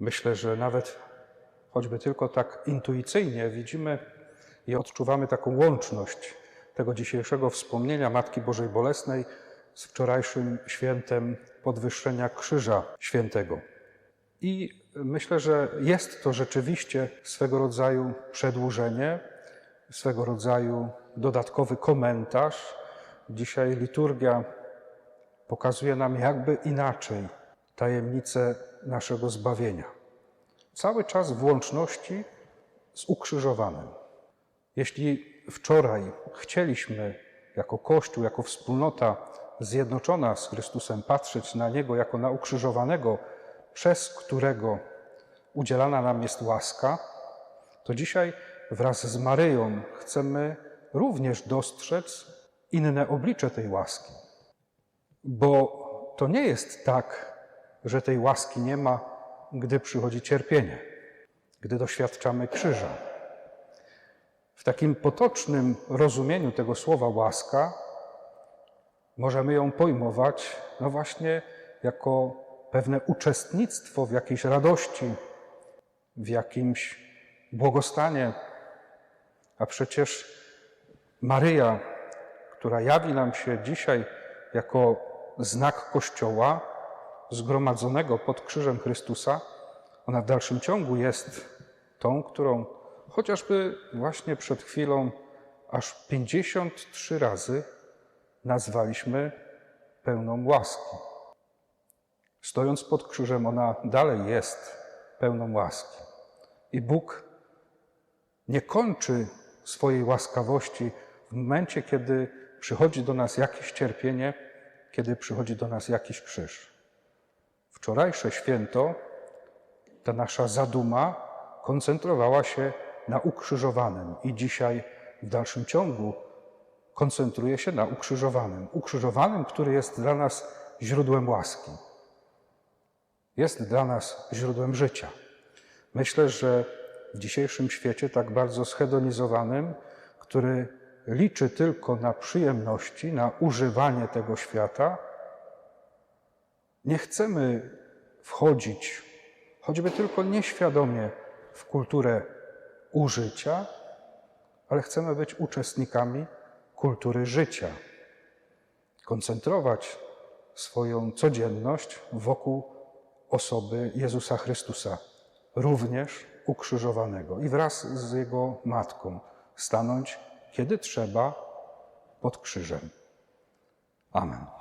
Myślę, że nawet choćby tylko tak intuicyjnie widzimy i odczuwamy taką łączność tego dzisiejszego wspomnienia Matki Bożej Bolesnej z wczorajszym świętem podwyższenia Krzyża Świętego. I myślę, że jest to rzeczywiście swego rodzaju przedłużenie, swego rodzaju dodatkowy komentarz. Dzisiaj liturgia pokazuje nam jakby inaczej tajemnicę naszego zbawienia. Cały czas w łączności z ukrzyżowanym. Jeśli wczoraj chcieliśmy jako Kościół, jako wspólnota zjednoczona z Chrystusem patrzeć na Niego jako na ukrzyżowanego, przez którego udzielana nam jest łaska, to dzisiaj wraz z Maryją chcemy również dostrzec inne oblicze tej łaski. Bo to nie jest tak, że tej łaski nie ma, gdy przychodzi cierpienie, gdy doświadczamy krzyża. W takim potocznym rozumieniu tego słowa łaska możemy ją pojmować, no właśnie, jako pewne uczestnictwo w jakiejś radości, w jakimś błogostanie. A przecież Maryja, która jawi nam się dzisiaj jako znak Kościoła zgromadzonego pod krzyżem Chrystusa, ona w dalszym ciągu jest tą, którą chociażby właśnie przed chwilą aż 53 razy nazwaliśmy pełną łaski. Stojąc pod krzyżem, ona dalej jest pełną łaski. I Bóg nie kończy swojej łaskawości w momencie, kiedy przychodzi do nas jakieś cierpienie, kiedy przychodzi do nas jakiś krzyż. Wczorajsze święto, ta nasza zaduma koncentrowała się na ukrzyżowanym i dzisiaj w dalszym ciągu koncentruje się na ukrzyżowanym. Ukrzyżowanym, który jest dla nas źródłem łaski. Jest dla nas źródłem życia. Myślę, że w dzisiejszym świecie, tak bardzo schedonizowanym, który liczy tylko na przyjemności, na używanie tego świata, nie chcemy wchodzić, choćby tylko nieświadomie, w kulturę użycia, ale chcemy być uczestnikami kultury życia. Koncentrować swoją codzienność wokół osoby Jezusa Chrystusa, również ukrzyżowanego, i wraz z Jego matką stanąć, kiedy trzeba, pod krzyżem. Amen.